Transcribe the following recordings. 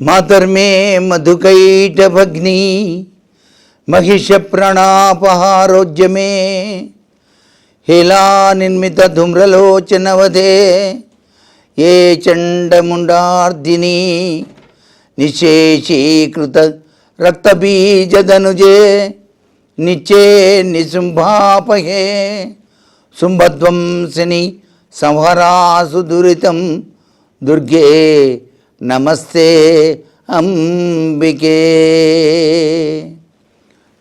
మాతర్మే మధుకైటభగ్ని మహిష ప్రణాపహారోజ్యమే హేలా నిర్మిత ధూమ్రలోచనవదే ఏ చండముండార్దిని నిశేషీకృత రక్తబీజదనుజే నిచే నిశుంభాపహే. శుంభధ్వంసిని సంహరాసు దురితం దుర్గే నమస్తే అంబికే.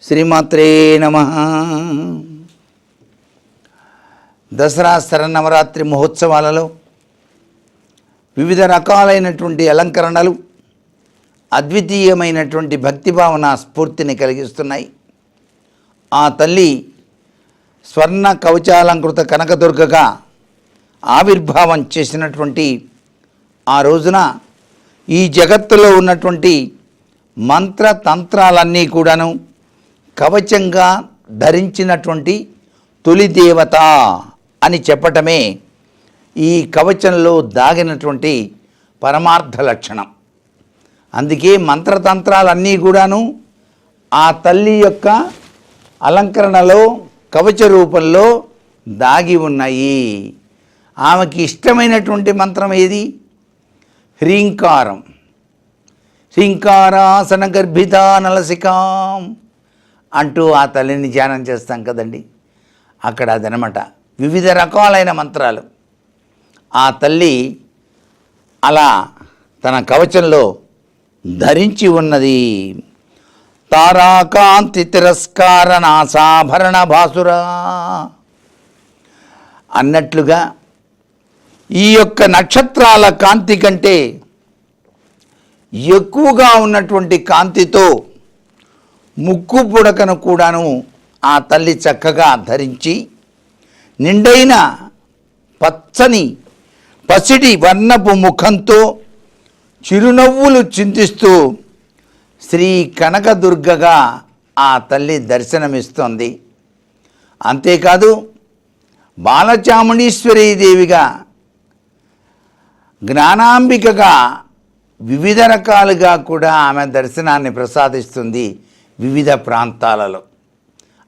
శ్రీమాత్రే నమ. దసరా శరణవరాత్రి మహోత్సవాలలో వివిధ రకాలైనటువంటి అలంకరణలు అద్వితీయమైనటువంటి భక్తి భావన స్ఫూర్తిని కలిగిస్తున్నాయి. ఆ తల్లి స్వర్ణ కవచాలంకృత కనకదుర్గగా ఆవిర్భావం చేసినటువంటి ఆ రోజున ఈ జగత్తులో ఉన్నటువంటి మంత్ర తంత్రాలన్నీ కూడాను కవచంగా ధరించినటువంటి తొలి దేవత అని చెప్పటమే ఈ కవచంలో దాగినటువంటి పరమార్థ లక్షణం. అందుకే మంత్రతంత్రాలన్నీ కూడాను ఆ తల్లి యొక్క అలంకరణలో కవచ రూపంలో దాగి ఉన్నాయి. ఆమెకి ఇష్టమైనటువంటి మంత్రం ఏది? హ్రీంకారం. హ్రీంకారాసన గర్భిత నలసికాం అంటూ ఆ తల్లిని ధ్యానం చేస్తాం కదండి. అక్కడ అదనమాట. వివిధ రకాలైన మంత్రాలు. ఆ తల్లి అలా తన కవచంలో ధరించి ఉన్నది. తారాకాంతి తిరస్కార నాసాభరణ భాసురా. అన్నట్లుగా ఈ యొక్క నక్షత్రాల కాంతి కంటే ఎక్కువగా ఉన్నటువంటి కాంతితో ముక్కు పుడకను కూడాను ఆ తల్లి చక్కగా ధరించి నిండైన పచ్చని పసిడి వర్ణపు ముఖంతో చిరునవ్వులు చింతిస్తూ శ్రీ కనకదుర్గగా ఆ తల్లి దర్శనమిస్తోంది. అంతేకాదు బాలచాముండీశ్వరీదేవిగా దేవిగా జ్ఞానాంబికగా వివిధ రకాలుగా కూడా ఆమె దర్శనాన్ని ప్రసాదిస్తుంది వివిధ ప్రాంతాలలో.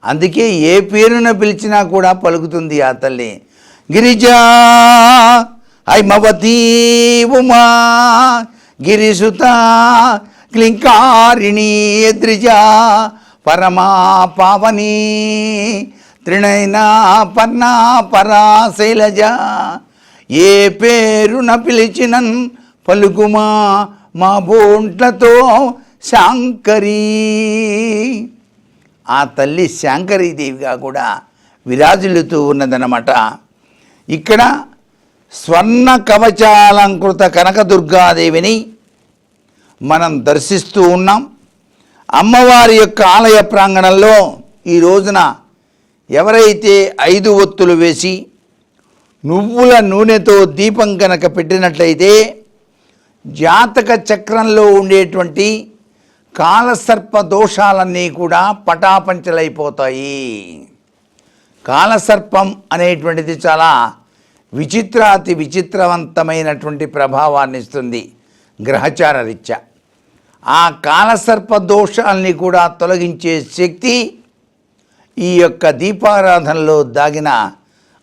అందుకే ఏ పేరున పిలిచినా కూడా పలుకుతుంది ఆ తల్లి. గిరిజా హైమవతీ ఉమా గిరిసుత క్లింకారిణీ ద్రిజా పరమా పావని త్రిణైనా పన్నా పరాశైలజ ఏ పేరున పిలిచినన్ పలుకుమా మా బోంట్లతో శాంకరీ. ఆ తల్లి శాంకరీదేవిగా కూడా విరాజిల్లుతూ ఉన్నదన్నమాట. ఇక్కడ స్వర్ణ కవచాలంకృత కనకదుర్గాదేవిని మనం దర్శిస్తూ ఉన్నాం. అమ్మవారి యొక్క ఆలయ ప్రాంగణంలో ఈ రోజున ఎవరైతే ఐదు ఒత్తులు వేసి నువ్వుల నూనెతో దీపం కనుక పెట్టినట్లయితే జాతక చక్రంలో ఉండేటువంటి కాలసర్ప దోషాలన్నీ కూడా పటాపంచలైపోతాయి. కాలసర్పం అనేటువంటిది చాలా విచిత్రాతి విచిత్రవంతమైనటువంటి ప్రభావాన్ని ఇస్తుంది గ్రహచార రీత్యా. ఆ కాలసర్ప దోషాల్ని కూడా తొలగించే శక్తి ఈ యొక్క దీపారాధనలో దాగిన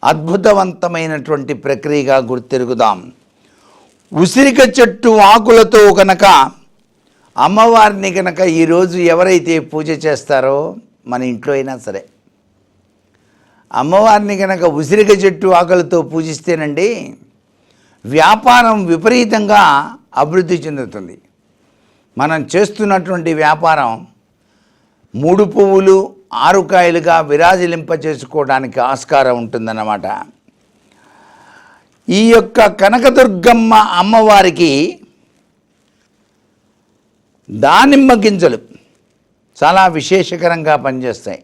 అద్భుతవంతమైనటువంటి ప్రక్రియగా గుర్తెరుగుదాం. ఉసిరిక చెట్టు ఆకులతో కనుక అమ్మవారిని కనుక ఈరోజు ఎవరైతే పూజ చేస్తారో మన ఇంట్లో అయినా సరే. అమ్మవారిని కనుక ఉసిరిక చెట్టు ఆకులతో పూజిస్తేనండి వ్యాపారం విపరీతంగా అభివృద్ధి చెందుతుంది. మనం చేస్తున్నటువంటి వ్యాపారం మూడు పువ్వులు ఆరుకాయలుగా విరాజిలింప చేసుకోవడానికి ఆస్కారం ఉంటుందన్నమాట. ఈ యొక్క కనకదుర్గమ్మ అమ్మవారికి దానిమ్మ గింజలు చాలా విశేషకరంగా పనిచేస్తాయి.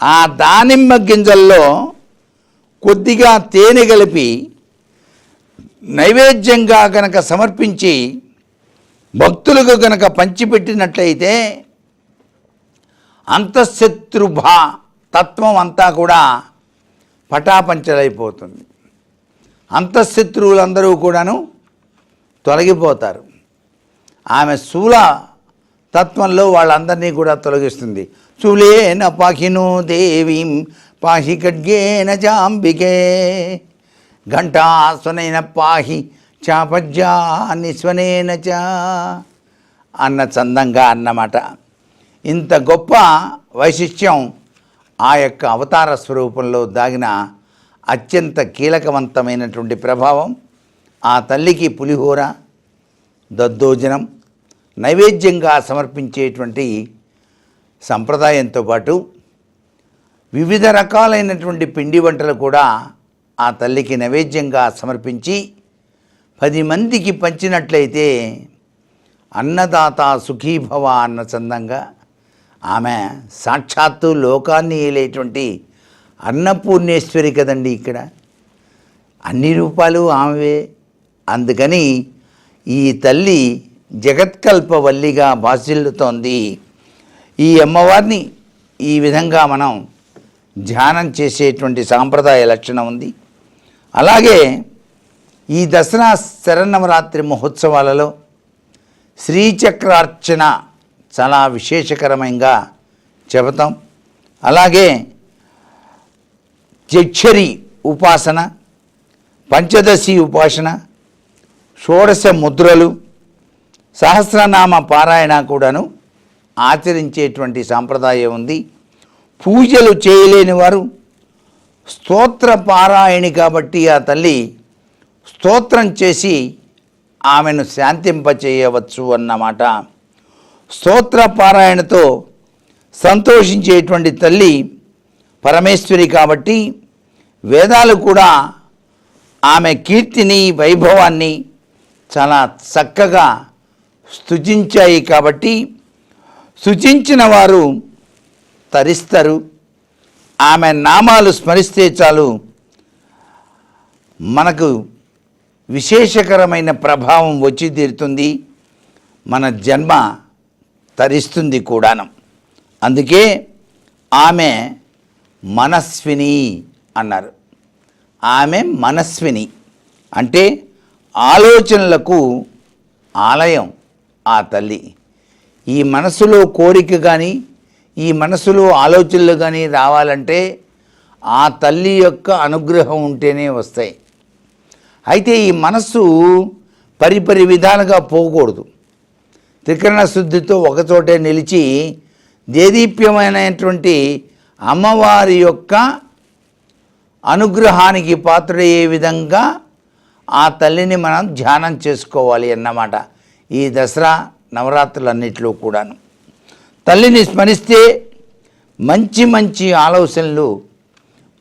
ఆ దానిమ్మ గింజల్లో కొద్దిగా తేనె కలిపి నైవేద్యంగా గనక సమర్పించి భక్తులకు గనక పంచిపెట్టినట్లయితే అంతఃశత్రుభా తత్వం అంతా కూడా పటాపంచలైపోతుంది. అంతఃశత్రువులందరూ కూడాను తొలగిపోతారు. ఆమె శూల తత్వంలో వాళ్ళందరినీ కూడా తొలగిస్తుంది. శూలేన పాహిను దేవీం పాహి ఖడ్గేన జాంబికే. ఘంటాస్వనైన పాహి చాపజ్జా నిస్వనేన చ అన్న చందంగా అన్నమాట. ఇంత గొప్ప వైశిష్ట్యం ఆ యొక్క అవతార స్వరూపంలో దాగిన అత్యంత కీలకవంతమైనటువంటి ప్రభావం ఆ తల్లికి పులిహోర దద్దోజనం నైవేద్యంగా సమర్పించేటువంటి సంప్రదాయంతో పాటు వివిధ రకాలైనటువంటి పిండి వంటలు కూడా ఆ తల్లికి నైవేద్యంగా సమర్పించి పది మందికి పంచినట్లయితే అన్నదాత సుఖీభవ అన్న చందంగా ఆమె సాక్షాత్తు లోకాన్ని ఏలేటువంటి అన్నపూర్ణేశ్వరి కదండి ఇక్కడ. అన్ని రూపాలు ఆమెవే. అందుకని ఈ తల్లి జగత్కల్పవల్లిగా భాసిల్లుతోంది. ఈ అమ్మవారిని ఈ విధంగా మనం ధ్యానం చేసేటువంటి సాంప్రదాయ లక్షణం ఉంది. అలాగే ఈ దసరా శరన్నవరాత్రి మహోత్సవాలలో శ్రీచక్రార్చన చాలా విశేషకరమైనగా చెబుతాం. అలాగే జక్షరి ఉపాసన పంచదశి ఉపాసన షోడశ ముద్రలు సహస్రనామ పారాయణ కూడాను ఆచరించేటువంటి సాంప్రదాయం ఉంది. పూజలు చేయలేని వారు స్తోత్ర పారాయణి కాబట్టి ఆ తల్లి స్తోత్రం చేసి ఆమెను శాంతింపచేయవచ్చు అన్నమాట. స్తోత్ర పారాయణతో సంతోషించేటువంటి తల్లి పరమేశ్వరి కాబట్టి వేదాలు కూడా ఆమె కీర్తిని వైభవాన్ని చాలా చక్కగా స్తుతించాయి కాబట్టి సుచించిన వారు తరిస్తారు. ఆమె నామాలు స్మరిస్తే చాలు. మనకు విశేషకరమైన ప్రభావం వచ్చి తీరుతుంది. మన జన్మ తరిస్తుంది కూడాను. అందుకే ఆమె మనస్విని అన్నారు. ఆమె మనస్విని అంటే ఆలోచనలకు ఆలయం ఆ తల్లి. ఈ మనసులో కోరిక కానీ ఈ మనసులో ఆలోచనలు కానీ రావాలంటే ఆ తల్లి యొక్క అనుగ్రహం ఉంటేనే వస్తాయి. అయితే ఈ మనస్సు పరిపరి విధాలుగా పోకూడదు. త్రికరణ శుద్ధితో ఒకచోటే నిలిచి దేదీప్యమైనటువంటి అమ్మవారి యొక్క అనుగ్రహానికి పాత్రయ్యే విధంగా ఆ తల్లిని మనం ధ్యానం చేసుకోవాలి అన్నమాట. ఈ దసరా నవరాత్రులన్నిటిలో కూడాను. తల్లిని స్మరిస్తే మంచి మంచి ఆలోచనలు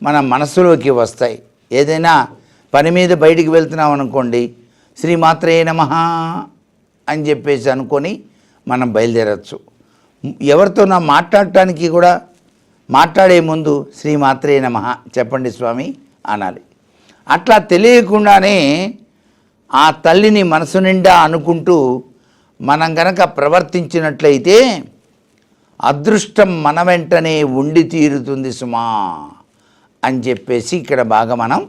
మన మనసులోకి వస్తాయి. ఏదైనా పని మీద బయటికి వెళ్తున్నాం అనుకోండి శ్రీమాత్రే నమ అని చెప్పేసి అనుకొని మనం బయలుదేరచ్చు. ఎవరితో నా మాట్లాడటానికి కూడా మాట్లాడే ముందు శ్రీమాత్రే నమ చెప్పండి స్వామి అనాలి. అట్లా తెలియకుండానే ఆ తల్లిని మనసు నిండా అనుకుంటూ మనం గనక ప్రవర్తించినట్లయితే అదృష్టం మన వెంటనే ఉండి తీరుతుంది సుమా అని చెప్పేసి ఇక్కడ బాగా మనం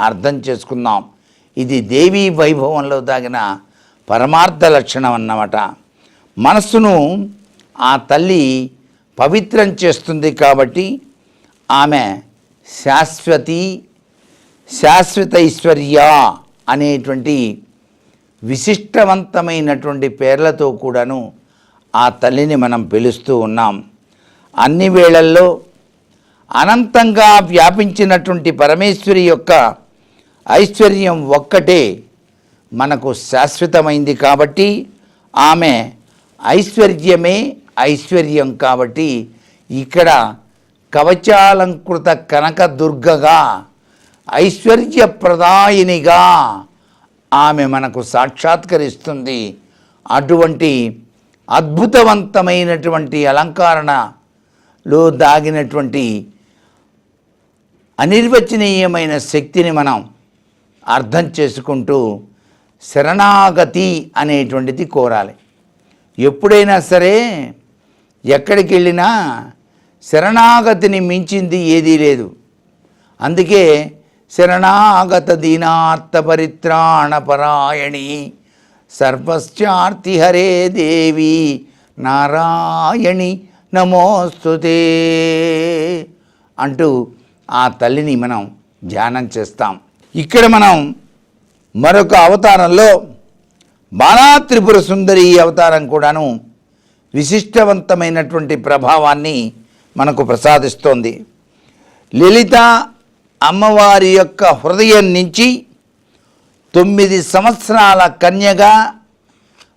అర్థం చేసుకుందాం. ఇది దేవీ వైభవంలో దాగిన పరమార్థ లక్షణం అన్నమాట. మనస్సును ఆ తల్లి పవిత్రం చేస్తుంది కాబట్టి ఆమె శాశ్వతి శాశ్వత ఐశ్వర్య అనేటువంటి విశిష్టవంతమైనటువంటి పేర్లతో కూడాను ఆ తల్లిని మనం పిలుస్తూ ఉన్నాం. అన్ని వేళల్లో అనంతంగా వ్యాపించినటువంటి పరమేశ్వరి యొక్క ఐశ్వర్యం ఒక్కటే. మనకు శాశ్వతమైంది కాబట్టి ఆమె ఐశ్వర్యమే ఐశ్వర్యం కాబట్టి ఇక్కడ కవచాలంకృత కనకదుర్గగా ఐశ్వర్య ఐశ్వర్యప్రదాయినిగా ఆమె మనకు సాక్షాత్కరిస్తుంది. అటువంటి అద్భుతవంతమైనటువంటి అలంకరణలో దాగినటువంటి అనిర్వచనీయమైన శక్తిని మనం అర్థం చేసుకుంటూ శరణాగతి అనేటువంటిది కోరాలి. ఎప్పుడైనా సరే ఎక్కడికి వెళ్ళినా శరణాగతిని మించింది ఏదీ లేదు. అందుకే శరణాగత దీనార్థ పరిత్రాణ పరాయణి సర్వశ్చార్తి హరే దేవి నారాయణి నమోస్తుతే అంటూ ఆ తల్లిని మనం ధ్యానం చేస్తాం. ఇక్కడ మనం మరొక అవతారంలో బాలా త్రిపుర సుందరి అవతారం కూడాను విశిష్టవంతమైనటువంటి ప్రభావాన్ని మనకు ప్రసాదిస్తోంది. లలిత అమ్మవారి యొక్క హృదయం నుంచి తొమ్మిది సంవత్సరాల కన్యగా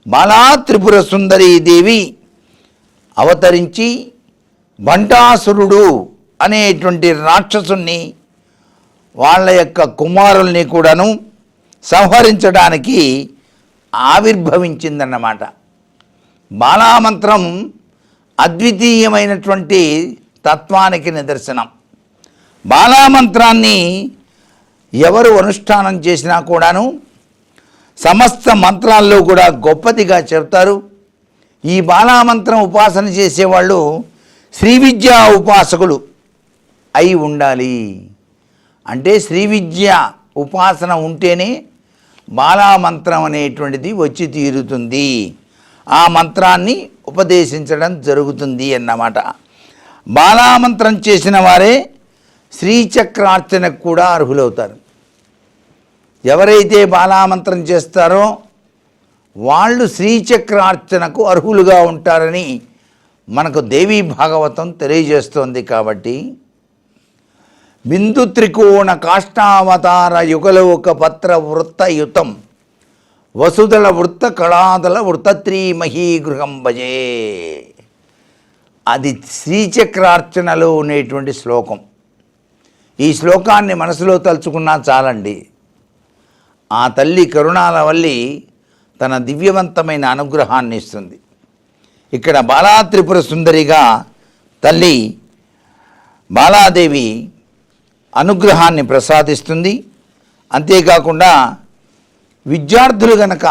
బాలా త్రిపుర దేవి అవతరించి బంటాసురుడు అనేటువంటి రాక్షసుణ్ణి వాళ్ళ యొక్క కుమారుల్ని కూడాను సంహరించడానికి ఆవిర్భవించిందన్నమాట. బాలామంత్రం అద్వితీయమైనటువంటి తత్వానికి నిదర్శనం. బాలామంత్రాన్ని ఎవరు అనుష్ఠానం చేసినా కూడాను సమస్త మంత్రాల్లో కూడా గొప్పదిగా చెప్తారు. ఈ బాలామంత్రం ఉపాసన చేసేవాళ్ళు శ్రీ విద్యా ఉపాసకులు అయి ఉండాలి. అంటే శ్రీ విద్య ఉపాసన ఉంటేనే బాలామంత్రం అనేటువంటిది వచ్చి తీరుతుంది. ఆ మంత్రాన్ని ఉపదేశించడం జరుగుతుంది అన్నమాట. బాలామంత్రం చేసిన వారే శ్రీచక్రార్చనకు కూడా అర్హులవుతారు. ఎవరైతే బాలామంత్రం చేస్తారో వాళ్ళు శ్రీచక్రార్చనకు అర్హులుగా ఉంటారని మనకు దేవీ భాగవతం తెలియజేస్తోంది కాబట్టి బిందు త్రికోణ కాష్టావతార యుగలోక పత్ర వృత్తయుతం వసుదల వృత్త కళాదల వృత్తత్రీమహీ గృహం భజే. అది శ్రీచక్రార్చనలో ఉండేటువంటి శ్లోకం. ఈ శ్లోకాన్ని మనసులో తలుచుకున్నా చాలండి. ఆ తల్లి కరుణాల వల్లి తన దివ్యవంతమైన అనుగ్రహాన్ని ఇస్తుంది. ఇక్కడ బాలా త్రిపుర సుందరిగా తల్లి బాలాదేవి అనుగ్రహాన్ని ప్రసాదిస్తుంది. అంతేకాకుండా విద్యార్థులు గనక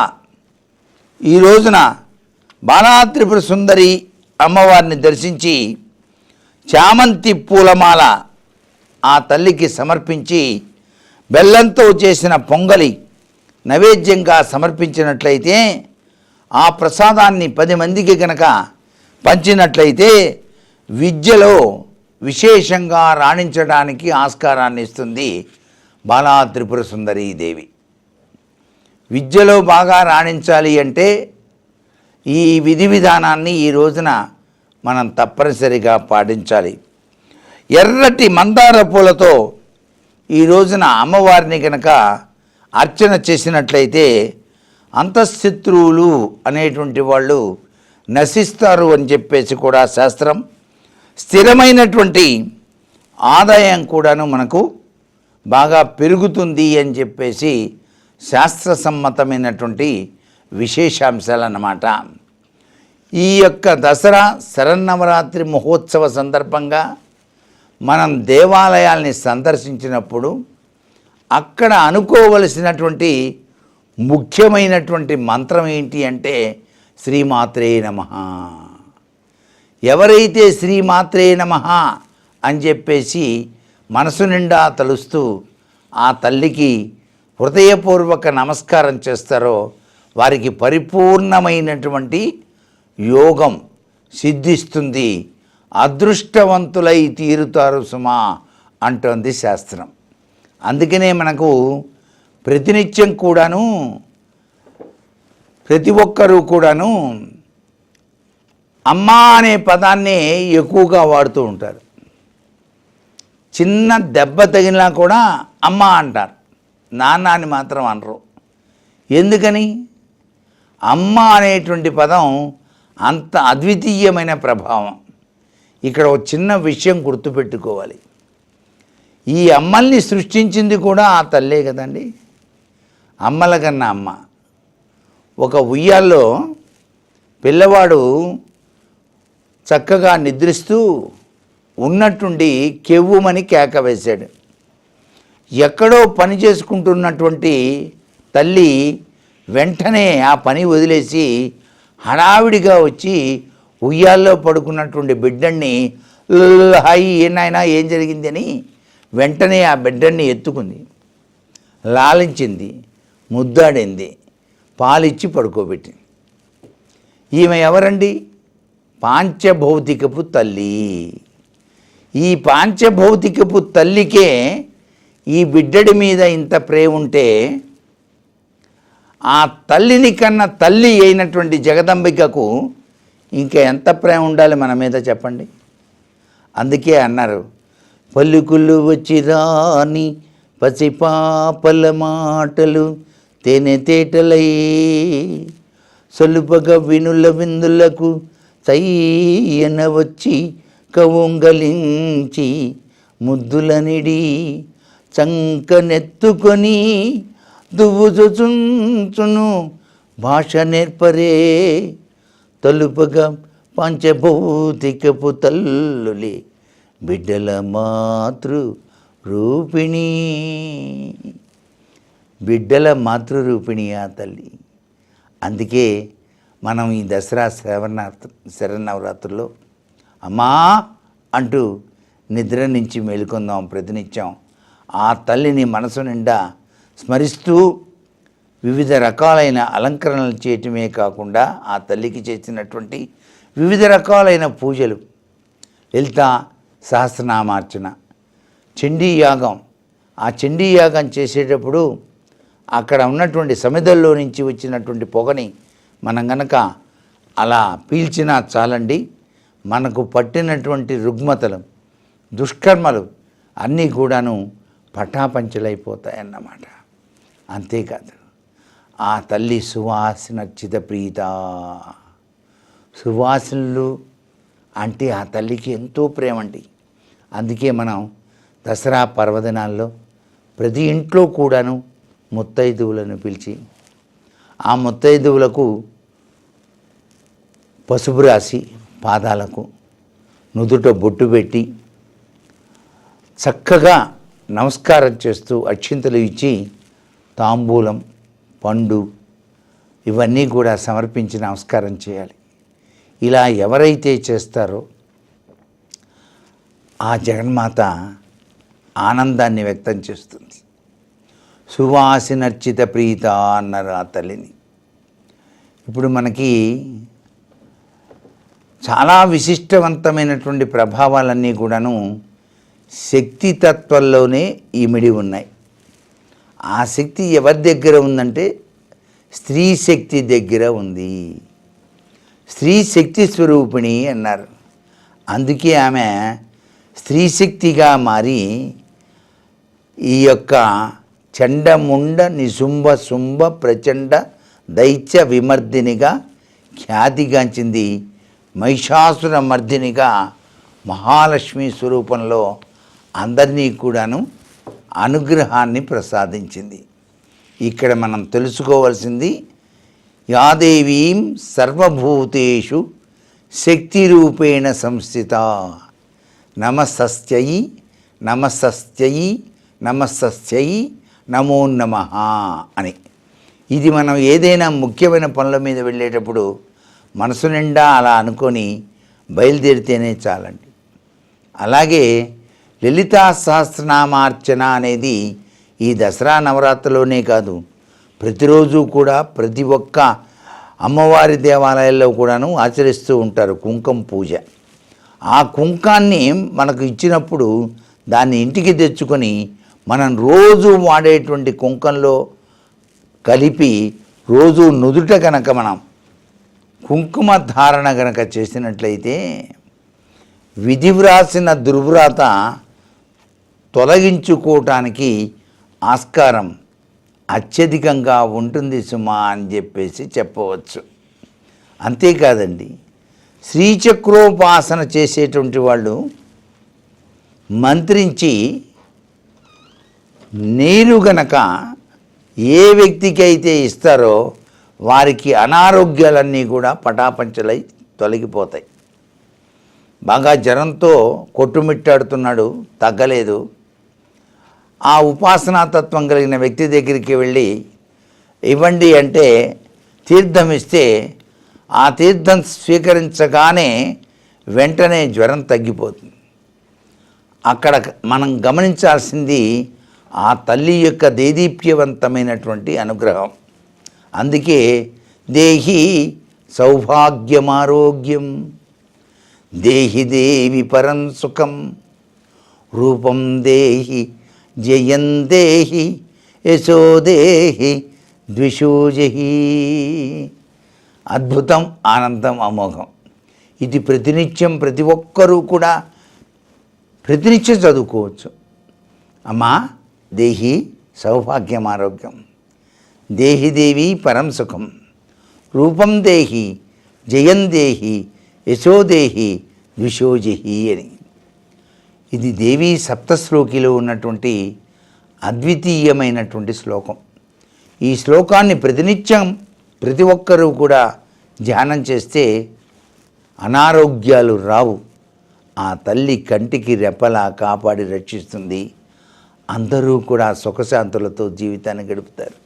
ఈ రోజున బాణాత్రిపుర సుందరి అమ్మవారిని దర్శించి చామంతి పూలమాల ఆ తల్లికి సమర్పించి బెల్లంతో చేసిన పొంగలి నైవేద్యంగా సమర్పించినట్లయితే ఆ ప్రసాదాన్ని పది మందికి గనక పంచినట్లయితే విద్యలో విశేషంగా రాణించడానికి ఆస్కారాన్ని ఇస్తుంది బాలా త్రిపుర సుందరీ దేవి. విద్యలో బాగా రాణించాలి అంటే ఈ విధి విధానాన్ని ఈ రోజున మనం తప్పనిసరిగా పాటించాలి. ఎర్రటి మందార పూలతో ఈ రోజున అమ్మవారిని కనుక అర్చన చేసినట్లయితే అంతఃశత్రువులు అనేటువంటి వాళ్ళు నశిస్తారు అని చెప్పేసి కూడా శాస్త్రం స్థిరమైనటువంటి ఆదాయం కూడాను మనకు బాగా పెరుగుతుంది అని చెప్పేసి శాస్త్రసమ్మతమైనటువంటి విశేషాంశాలు అన్నమాట ఈ యొక్క దసరా శరన్నవరాత్రి మహోత్సవ సందర్భంగా మనం దేవాలయాల్ని సందర్శించినప్పుడు అక్కడ అనుకోవలసినటువంటి ముఖ్యమైనటువంటి మంత్రం ఏంటి అంటే శ్రీమాత్రే నమ. ఎవరైతే శ్రీమాత్రే నమ అని చెప్పేసి మనసు నిండా తలుస్తూ ఆ తల్లికి హృదయపూర్వక నమస్కారం చేస్తారో వారికి పరిపూర్ణమైనటువంటి యోగం సిద్ధిస్తుంది. అదృష్టవంతులై తీరుతారు సుమా అంటోంది శాస్త్రం. అందుకనే మనకు ప్రతినిత్యం కూడాను ప్రతి ఒక్కరూ కూడాను అమ్మ అనే పదాన్ని ఎక్కువగా వాడుతూ ఉంటారు. చిన్న దెబ్బ తగిలినా కూడా అమ్మ అంటారు. నాన్న అని మాత్రం అనరు. ఎందుకని? అమ్మ అనేటువంటి పదం అంత అద్వితీయమైన ప్రభావం. ఇక్కడ ఒక చిన్న విషయం గుర్తుపెట్టుకోవాలి. ఈ అమ్మల్ని సృష్టించింది కూడా ఆ తల్లే కదండి. అమ్మల కన్నా అమ్మ. ఒక ఉయ్యాల్లో పిల్లవాడు చక్కగా నిద్రిస్తూ ఉన్నట్టుండి కెవ్వుమని కేక వేశాడు. ఎక్కడో పని చేసుకుంటున్నటువంటి తల్లి వెంటనే ఆ పని వదిలేసి హడావిడిగా వచ్చి ఉయ్యాల్లో పడుకున్నటువంటి బిడ్డని హాయి ఏనాయనా ఏం జరిగింది? అని వెంటనే ఆ బిడ్డని ఎత్తుకుంది. లాలించింది ముద్దాడింది పాలిచ్చి పడుకోబెట్టింది. ఈమె ఎవరండి? పాంచభౌతికపు తల్లి. ఈ పాంచభౌతికపు తల్లికే ఈ బిడ్డడి మీద ఇంత ప్రేమ ఉంటే ఆ తల్లిని కన్న తల్లి అయినటువంటి జగదంబికకు ఇంకా ఎంత ప్రేమ ఉండాలి మన మీద చెప్పండి? అందుకే అన్నారు పలుకులు వచ్చి రాని పసిపాపల మాటలు తేనె తేటలై సొలుపగ వినుల విందులకు సయ్యన వచ్చి కవుంగలించి ముద్దులనిడి చంకనెత్తుకొని దువ్వుచుచుంచును భాష నేర్పరే తలుపగా పంచభౌతికపు తల్లులి బిడ్డల మాతృ రూపిణి. బిడ్డల మాతృరూపిణి ఆ తల్లి. అందుకే మనం ఈ దసరా శ్రవణార్థ శరణవరాత్రుల్లో అమ్మా అంటూ నిద్ర నుంచి మేలుకొందాం ప్రతినిత్యం. ఆ తల్లిని మనసు నిండా స్మరిస్తూ వివిధ రకాలైన అలంకరణలు చేయటమే కాకుండా ఆ తల్లికి చేసినటువంటి వివిధ రకాలైన పూజలు. లలిత సహస్రనామార్చన చండీ యాగం. ఆ చండీ యాగం చేసేటప్పుడు అక్కడ ఉన్నటువంటి సమిధల్లో నుంచి వచ్చినటువంటి పొగని మనం గనక అలా పీల్చినా చాలండి మనకు పట్టినటువంటి రుగ్మతలు దుష్కర్మలు అన్నీ కూడాను పటాపంచలైపోతాయన్నమాట. అంతేకాదు ఆ తల్లి సువాసన ప్రీత. సువాసనలు అంటే ఆ తల్లికి ఎంతో ప్రేమ అండి అందుకే మనం దసరా పర్వదినాల్లో ప్రతి ఇంట్లో కూడాను ముత్తైదువులను పిలిచి ఆ ముత్తైదువులకు పసుపు రాసి పాదాలకు నుదుట బొట్టు పెట్టి చక్కగా నమస్కారం చేస్తూ అక్షింతలు ఇచ్చి తాంబూలం పండు ఇవన్నీ కూడా సమర్పించి నమస్కారం చేయాలి. ఇలా ఎవరైతే చేస్తారో ఆ జగన్మాత ఆనందాన్ని వ్యక్తం చేస్తుంది. సువాసినర్చిత ప్రీత అన్నారు ఆ తల్లిని ఇప్పుడు మనకి చాలా విశిష్టవంతమైనటువంటి ప్రభావాలన్నీ కూడాను శక్తి తత్వంలోనే ఇమిడి ఉన్నాయి. ఆ శక్తి ఎవరి దగ్గర ఉందంటే స్త్రీ శక్తి దగ్గర ఉంది. స్త్రీ శక్తి స్వరూపిణి అన్నారు. అందుకే ఆమె స్త్రీ శక్తిగా మారి ఈ యొక్క చండముండ నిశుంభ శుంభ ప్రచండ దైత్య విమర్దినిగా ఖ్యాతిగాంచింది మహిషాసుర మర్దినిగా మహాలక్ష్మి స్వరూపంలో అందరినీ కూడాను అనుగ్రహాన్ని ప్రసాదించింది. ఇక్కడ మనం తెలుసుకోవాల్సింది యాదేవీం సర్వభూతేషు శక్తి రూపేణ సంస్థిత. నమస్తస్యై నమస్తస్యై నమస్తస్యై నమో నమ అని. ఇది మనం ఏదైనా ముఖ్యమైన పనుల మీద వెళ్ళేటప్పుడు మనసు నిండా అలా అనుకొని బయలుదేరితేనే చాలండి. అలాగే లలితా సహస్రనామార్చన అనేది ఈ దసరా నవరాత్రిలోనే కాదు ప్రతిరోజు కూడా ప్రతి ఒక్క అమ్మవారి దేవాలయాల్లో కూడాను ఆచరిస్తూ ఉంటారు కుంకం పూజ. ఆ కుంకాన్ని మనకు ఇచ్చినప్పుడు దాన్ని ఇంటికి తెచ్చుకొని మనం రోజు వాడేటువంటి కుంకంలో కలిపి రోజు నుదుట కనుక మనం కుంకుమ ధారణ గనక చేసినట్లయితే విధి వ్రాసిన దుర్వ్రాత తొలగించుకోవటానికి ఆస్కారం అత్యధికంగా ఉంటుంది సుమా అని చెప్పేసి చెప్పవచ్చు. అంతేకాదండి శ్రీచక్రోపాసన చేసేటువంటి వాళ్ళు మంత్రించి నీరు గనక ఏ వ్యక్తికి అయితే ఇస్తారో వారికి అనారోగ్యాలన్నీ కూడా పటాపంచలై తొలగిపోతాయి. బాగా జ్వరంతో కొట్టుమిట్టాడుతున్నాడు తగ్గలేదు. ఆ ఉపాసనాతత్వం కలిగిన వ్యక్తి దగ్గరికి వెళ్ళి ఇవ్వండి అంటే తీర్థం ఇస్తే ఆ తీర్థం స్వీకరించగానే వెంటనే జ్వరం తగ్గిపోతుంది. అక్కడ మనం గమనించాల్సింది ఆ తల్లి యొక్క దేదీప్యవంతమైనటువంటి అనుగ్రహం. అందుకే దేహి సౌభాగ్యమారోగ్యం దేహి దేవి పరం సుఖం రూపం దేహి జయం దేహి యశో దేహి ద్విషోజహి అద్భుతం ఆనందం అమోఘం. ఇది ప్రతినిత్యం ప్రతి ఒక్కరూ కూడా ప్రతినిత్యం చదువుకోవచ్చు. అమ్మా దేహి సౌభాగ్యం ఆరోగ్యం దేహిదేవి పరం సుఖం. రూపం దేహి జయం దేహి యశోదేహి ద్విషోజహి అని. ఇది దేవి సప్తశ్లోకిలో ఉన్నటువంటి అద్వితీయమైనటువంటి శ్లోకం. ఈ శ్లోకాన్ని ప్రతినిత్యం ప్రతి ఒక్కరూ కూడా ధ్యానం చేస్తే అనారోగ్యాలు రావు. ఆ తల్లి కంటికి రెప్పలా కాపాడి రక్షిస్తుంది. అందరూ కూడా సుఖశాంతులతో జీవితాన్ని గడుపుతారు.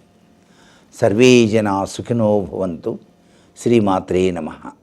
సర్వే జనా సుఖినో భవంతు. శ్రీమాత్రే నమః.